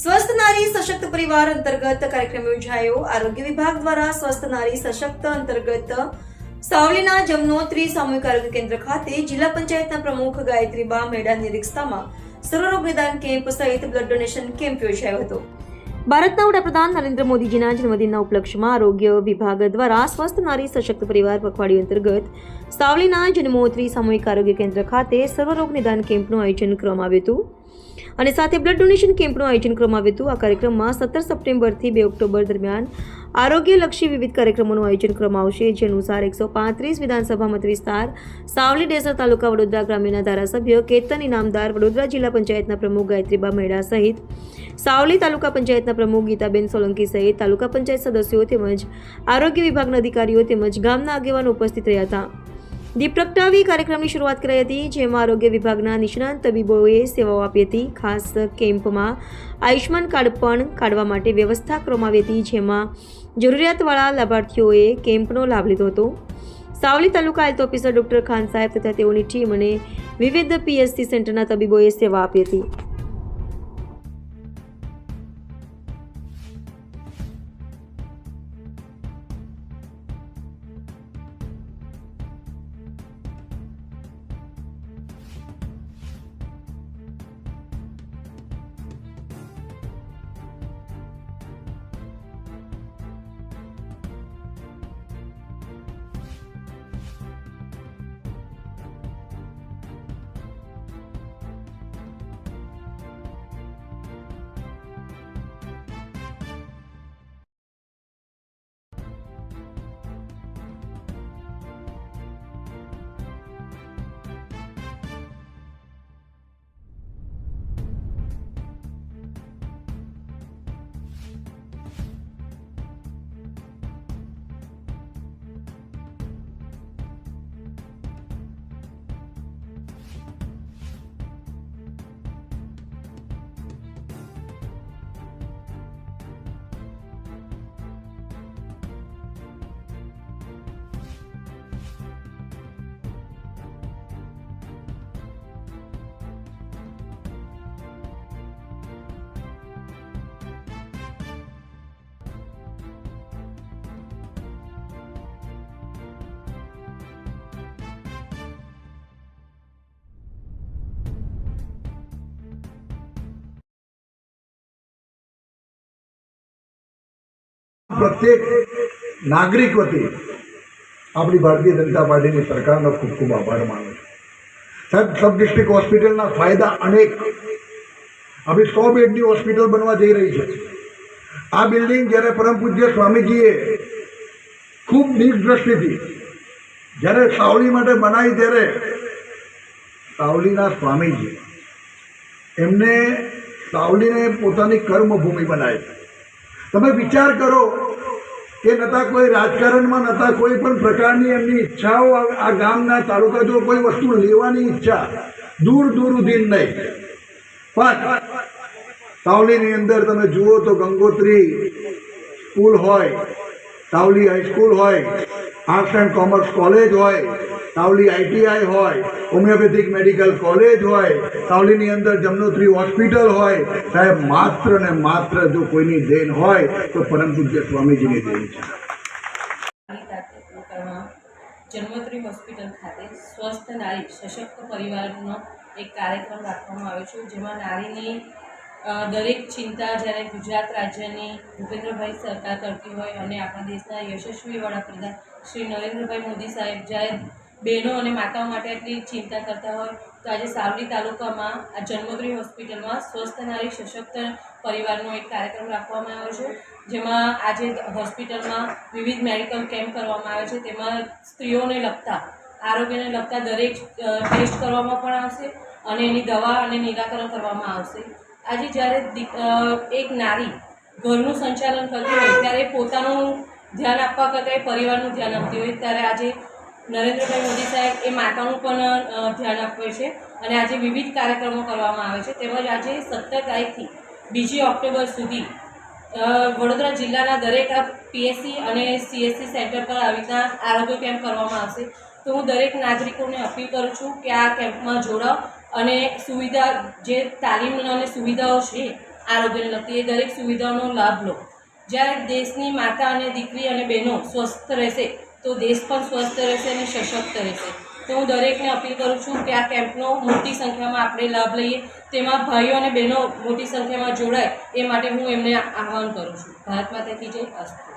સ્વસ્થ નારી સશક્ત પરિવાર અંતર્ગત કાર્યક્રમ યોજાયો. આરોગ્ય વિભાગ દ્વારા સ્વસ્થ નારી સશક્ત અંતર્ગત સાવલીના જમનોત્રી સામૂહિક આરોગ્ય કેન્દ્ર ખાતે જિલ્લા પંચાયતના પ્રમુખ ગાયત્રીબા મેડા નિરીક્ષતામાં સર્વરોગ નિદાન કેમ્પ સહિત બ્લડ ડોનેશન કેમ્પ યોજાયો હતો. ભારતના વડાપ્રધાન નરેન્દ્ર મોદીજીના જન્મદિનના ઉપલક્ષમાં આરોગ્ય વિભાગ દ્વારા સ્વસ્થ નારી સશક્ત પરિવાર પખવાડિયું અંતર્ગત સાવલીના જન્મોત્રી સામૂહિક આરોગ્ય કેન્દ્ર ખાતે સર્વરોગ નિદાન કેમ્પનું આયોજન કરવામાં આવ્યું હતું. અને સાથે બ્લડ ડોનેશન કેમ્પનું આયોજન કરવામાં આવ્યું હતું. આ કાર્યક્રમમાં સત્તર સપ્ટેમ્બરથી બે ઓક્ટોબર દરમિયાન આરોગ્યલક્ષી વિવિધ કાર્યક્રમોનું આયોજન કરવામાં આવશે. જે અનુસાર એકસો પાંત્રીસ વિધાનસભા મત વિસ્તાર સાવલી ડેસર તાલુકા વડોદરા ગ્રામ્યના ધારાસભ્ય કેતન ઇનામદાર વડોદરા જિલ્લા પંચાયતના પ્રમુખ ગાયત્રીબા મેડા સહિત સાવલી તાલુકા પંચાયતના પ્રમુખ ગીતાબેન સોલંકી સહિત તાલુકા પંચાયત સદસ્યો તેમજ આરોગ્ય વિભાગના અધિકારીઓ તેમજ ગામના આગેવાનો ઉપસ્થિત રહ્યા હતા. દીપ પ્રગટાવી કાર્યક્રમની શરૂઆત કરાઈ હતી, જેમાં આરોગ્ય વિભાગના નિષ્ણાંત તબીબોએ સેવાઓ આપી હતી. ખાસ કેમ્પમાં આયુષ્માન કાર્ડ પણ કાઢવા માટે વ્યવસ્થા કરવામાં આવી હતી, જેમાં જરૂરિયાતવાળા લાભાર્થીઓએ કેમ્પનો લાભ લીધો હતો. Savli taluka health officer doctor Khan સાહેબ તથા તેઓની ટીમ અને વિવિધ પીએચસી સેન્ટરના તબીબોએ સેવા આપી હતી. પ્રત્યેક નાગરિક વતી આપણી ભારતીય જનતા પાર્ટીની સરકારનો ખૂબ ખૂબ આભાર માનું છું. સાહેબ, સબ ડિસ્ટ્રિક્ટ હોસ્પિટલના ફાયદા અનેક. આપણી સો બેડની હોસ્પિટલ બનવા જઈ રહી છે. આ બિલ્ડિંગ જ્યારે પરમ પૂજ્ય સ્વામીજીએ ખૂબ દીર્ઘ જ્યારે સાવલી માટે બનાવી, ત્યારે સાવલીના સ્વામીજી. એમને સાવલીને પોતાની કર્મભૂમિ બનાવી. તમે વિચાર કરો કે નતા કોઈ રાજકારણમાં, નતા કોઈ પણ પ્રકારની એમની ઈચ્છાઓ આ- ગામના તાલુકા જો કોઈ વસ્તુ લેવાની ઈચ્છા દૂર દૂર સુધી નહીં. પણ સાવલીની અંદર તમે જુઓ તો ગંગોત્રી સ્કૂલ હોય સાવલી હાઈસ્કૂલ હોય, આર્ટ્સ એન્ડ કોમર્સ કોલેજ હોય સાવલી આઈટીઆઈ હોય, હોમિયોપેથિક મેડિકલ કોલેજ હોય, સાવલીની અંદર જમનોત્રી હોસ્પિટલ હોય, સાહેબ, માત્ર ને માત્ર જો કોઈની દેન હોય, તો પરમ પૂજ્ય સ્વામીજીની દેન છે. જન્મોત્રી હોસ્પિટલ ખાતે સ્વસ્થ નારી સશક્ત પરિવારનો એક કાર્યક્રમ રાખવામાં આવ્યો છે. જેમાં નારીની દરેક ચિંતા જ્યારે ગુજરાત રાજ્યની ભૂપેન્દ્રભાઈ સરકાર કરતી હોય અને આપણા દેશના યશસ્વી વડાપ્રધાન શ્રી નરેન્દ્રભાઈ મોદી સાહેબ જ્યારે બહેનો અને માતાઓ માટે આટલી ચિંતા કરતા હોય તો આજે સાવલી તાલુકામાં આ જન્મોત્રી હોસ્પિટલમાં સ્વસ્થ નારી સશક્ત પરિવારનો એક કાર્યક્રમ રાખવામાં આવ્યો છે, જેમાં આજે હોસ્પિટલમાં વિવિધ મેડિકલ કેમ્પ કરવામાં આવે છે, તેમાં સ્ત્રીઓને લગતા, આરોગ્યને લગતા દરેક ટેસ્ટ કરવામાં પણ આવશે અને એની દવા અને નિરાકરણ કરવામાં આવશે. આજે જ્યારે એક નારી ઘરનું સંચાલન કરતી હોય, ત્યારે પોતાનું ધ્યાન આપવા કરતાં પરિવારનું ધ્યાન આપતી હોય, ત્યારે આજે નરેન્દ્રભાઈ મોદી સાહેબ એ માતાનું પણ ધ્યાન આપે છે અને આજે વિવિધ કાર્યક્રમો કરવામાં આવે છે. તેમજ આજે સત્તર તારીખથી બીજી ઓક્ટોબર સુધી વડોદરા જિલ્લાના દરેક પીએસસી અને સીએસસી સેન્ટર પર આવી રીતના આરોગ્ય કેમ્પ કરવામાં આવશે. તો હું દરેક નાગરિકોને અપીલ કરું છું કે આ કેમ્પમાં જોડાઓ અને સુવિધા, જે તાલીમ અને સુવિધાઓ છે આરોગ્યને લગતી, એ દરેક સુવિધાઓનો લાભ લો. જ્યારે દેશની માતા અને દીકરી અને બહેનો સ્વસ્થ રહેશે તો દેશ પણ સ્વસ્થ રહેશે અને સશક્ત રહેશે. તો હું દરેકને અપીલ કરું છું કે આ કેમ્પનો મોટી સંખ્યામાં આપણે લાભ લઈએ. તેમાં ભાઈઓ અને બહેનો મોટી સંખ્યામાં જોડાય એ માટે હું એમને આહવાન કરું છું. ભારત માતાથી જય. અસ્તુ.